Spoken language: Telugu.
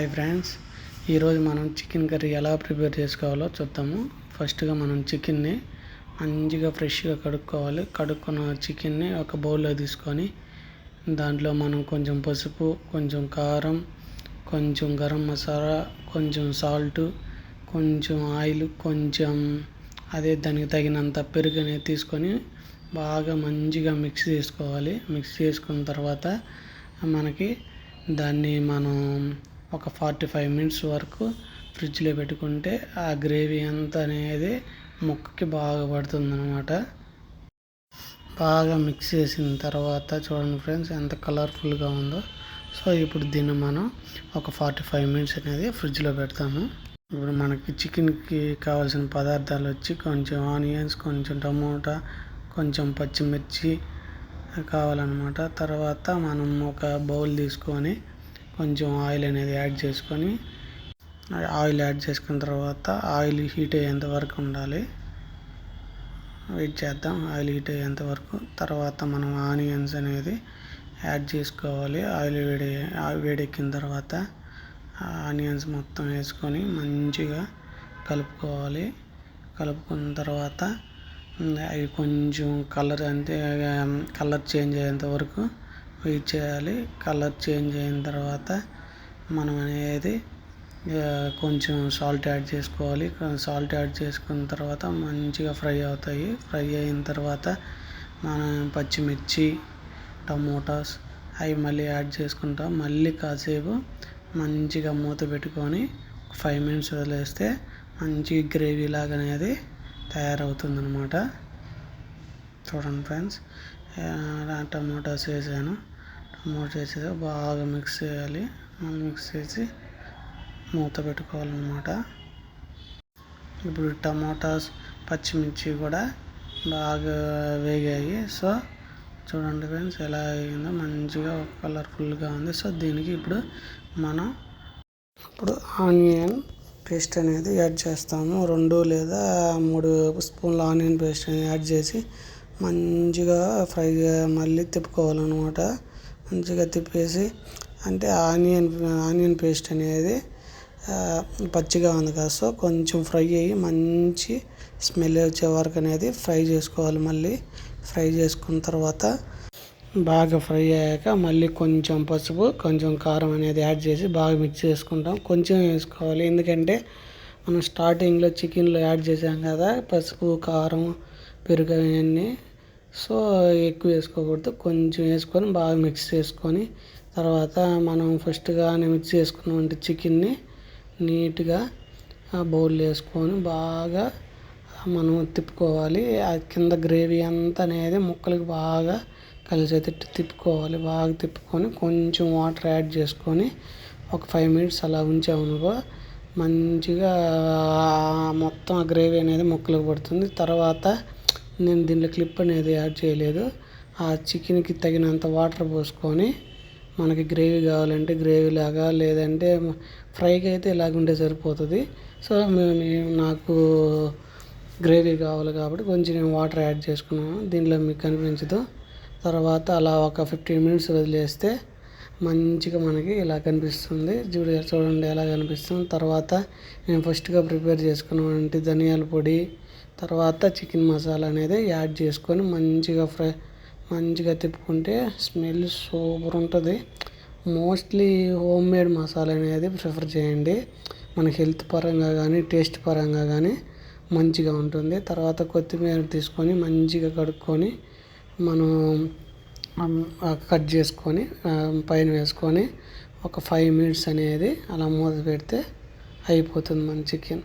Hi friends. ఈరోజు మనం చికెన్ కర్రీ ఎలా ప్రిపేర్ చేసుకోవాలో చూద్దాము. ఫస్ట్గా మనం చికెన్ని మంచిగా ఫ్రెష్గా కడుక్కోవాలి. కడుక్కున్న చికెన్ని ఒక బౌల్లో తీసుకొని దాంట్లో మనం కొంచెం పసుపు కొంచెం కారం కొంచెం గరం మసాలా కొంచెం సాల్ట్ కొంచెం ఆయిల్ కొంచెం అదే దానికి తగినంత పెరుగు అనేది తీసుకొని బాగా మంచిగా మిక్స్ చేసుకోవాలి. మిక్స్ చేసుకున్న తర్వాత మనకి దాన్ని మనం ఒక ఫార్టీ ఫైవ్ మినిట్స్ వరకు ఫ్రిడ్జ్లో పెట్టుకుంటే ఆ గ్రేవీ అంతా అనేది ముక్కకి బాగా పడుతుంది అనమాట బాగా మిక్స్ చేసిన తర్వాత చూడండి ఫ్రెండ్స్ ఎంత కలర్ఫుల్గా ఉందో. సో ఇప్పుడు దీన్ని మనం ఒక ఫార్టీ ఫైవ్ మినిట్స్ అనేది ఫ్రిడ్జ్లో పెడతాము. ఇప్పుడు మనకి చికెన్కి కావాల్సిన పదార్థాలు వచ్చి కొంచెం ఆనియన్స్ కొంచెం టమోటా కొంచెం పచ్చిమిర్చి కావాలన్నమాట. తర్వాత మనం ఒక బౌల్ తీసుకొని కొంచెం ఆయిల్ అనేది యాడ్ చేసుకొని ఆయిల్ యాడ్ చేసుకున్న తర్వాత ఆయిల్ హీట్ అయ్యేంత వరకు ఉండాలి. వెయిట్ చేద్దాం ఆయిల్ హీట్ అయ్యేంత వరకు. తర్వాత మనం ఆనియన్స్ అనేది యాడ్ చేసుకోవాలి. ఆయిల్ వేడి వేడెక్కిన తర్వాత ఆనియన్స్ మొత్తం వేసుకొని మంచిగా కలుపుకోవాలి. కలుపుకున్న తర్వాత అవి కొంచెం కలర్ అంటే కలర్ చేంజ్ అయ్యేంత వరకు వెయిట్ చేయాలి. కలర్ చేంజ్ అయిన తర్వాత మనం అనేది కొంచెం సాల్ట్ యాడ్ చేసుకోవాలి. సాల్ట్ యాడ్ చేసుకున్న తర్వాత మంచిగా ఫ్రై అవుతాయి. ఫ్రై అయిన తర్వాత మనం పచ్చిమిర్చి టమోటాస్ అవి మళ్ళీ యాడ్ చేసుకుంటాం. మళ్ళీ కాసేపు మంచిగా మూత పెట్టుకొని ఫైవ్ మినిట్స్ వదిలేస్తే మంచి గ్రేవీ లాగా అనేది తయారవుతుంది అనమాట చూడండి ఫ్రెండ్స్. టమోటాస్ వేసాను. మూత వేసి బాగా మిక్స్ చేయాలి. మిక్స్ చేసి మూత పెట్టుకోవాలన్నమాట. ఇప్పుడు టమాటాస్ పచ్చిమిర్చి కూడా బాగా వేగాయి. సో చూడండి ఫ్రెండ్స్ ఎలా అయిందో మంచిగా కలర్ఫుల్గా ఉంది. సో దీనికి ఇప్పుడు మనం ఇప్పుడు ఆనియన్ పేస్ట్ అనేది యాడ్ చేస్తాము. రెండు లేదా మూడు స్పూన్ల ఆనియన్ పేస్ట్ అనేది యాడ్ చేసి మంచిగా ఫ్రై మళ్ళీ తిప్పుకోవాలన్నమాట. మంచిగా తిప్పేసి అంటే ఆనియన్ ఆనియన్ పేస్ట్ అనేది పచ్చిగా ఉంది కదా సో కొంచెం ఫ్రై అయ్యి మంచి స్మెల్ వచ్చే వరకు అనేది ఫ్రై చేసుకోవాలి మళ్ళీ. ఫ్రై చేసుకున్న తర్వాత బాగా ఫ్రై అయ్యాక మళ్ళీ కొంచెం పసుపు కొంచెం కారం అనేది యాడ్ చేసి బాగా మిక్స్ చేసుకుంటాం. కొంచెం వేసుకోవాలి ఎందుకంటే మనం స్టార్టింగ్లో చికెన్లో యాడ్ చేసాం కదా పసుపు కారం పెరుగు అవన్నీ. సో ఎక్కువ వేసుకోకూడదు. కొంచెం వేసుకొని బాగా మిక్స్ చేసుకొని తర్వాత మనం ఫస్ట్గా మిక్స్ చేసుకున్నటువంటి చికెన్ని నీట్గా బౌల్లో వేసుకొని బాగా మనం తిప్పుకోవాలి. ఆ కింద గ్రేవీ అంతా అనేది ముక్కలకి బాగా కలిసేటట్టు తిప్పుకోవాలి. బాగా తిప్పుకొని కొంచెం వాటర్ యాడ్ చేసుకొని ఒక ఫైవ్ మినిట్స్ అలా ఉంచామనుకో మంచిగా మొత్తం ఆ గ్రేవీ అనేది ముక్కలకు పడుతుంది. తర్వాత నేను దీంట్లో క్లిప్ అనేది యాడ్ చేయలేదు. ఆ చికెన్కి తగినంత వాటర్ పోసుకొని మనకి గ్రేవీ కావాలంటే గ్రేవీ లాగా లేదంటే ఫ్రైకి అయితే ఇలాగుంటే సరిపోతుంది. సో మేము నాకు గ్రేవీ కావాలి కాబట్టి కొంచెం నేను వాటర్ యాడ్ చేసుకున్నాను. దీంట్లో మీకు కనిపించదు. తర్వాత అలా ఒక ఫిఫ్టీన్ మినిట్స్ వదిలేస్తే మంచిగా మనకి ఇలా కనిపిస్తుంది. చూడ చూడండి ఎలా కనిపిస్తుంది. తర్వాత నేను ఫస్ట్గా ప్రిపేర్ చేసుకున్నటువంటి ధనియాల పొడి తర్వాత చికెన్ మసాలా అనేది యాడ్ చేసుకొని మంచిగా ఫ్రై మంచిగా తిప్పుకుంటే స్మెల్ సూపర్ ఉంటుంది. మోస్ట్లీ హోమ్ మేడ్ మసాలా అనేది ప్రిఫర్ చేయండి. మన హెల్త్ పరంగా కానీ టేస్ట్ పరంగా కానీ మంచిగా ఉంటుంది. తర్వాత కొత్తిమీర తీసుకొని మంచిగా కడుక్కొని మనం కట్ చేసుకొని పైన వేసుకొని ఒక ఫైవ్ మినిట్స్ అనేది అలా మూత పెడితే అయిపోతుంది మన చికెన్.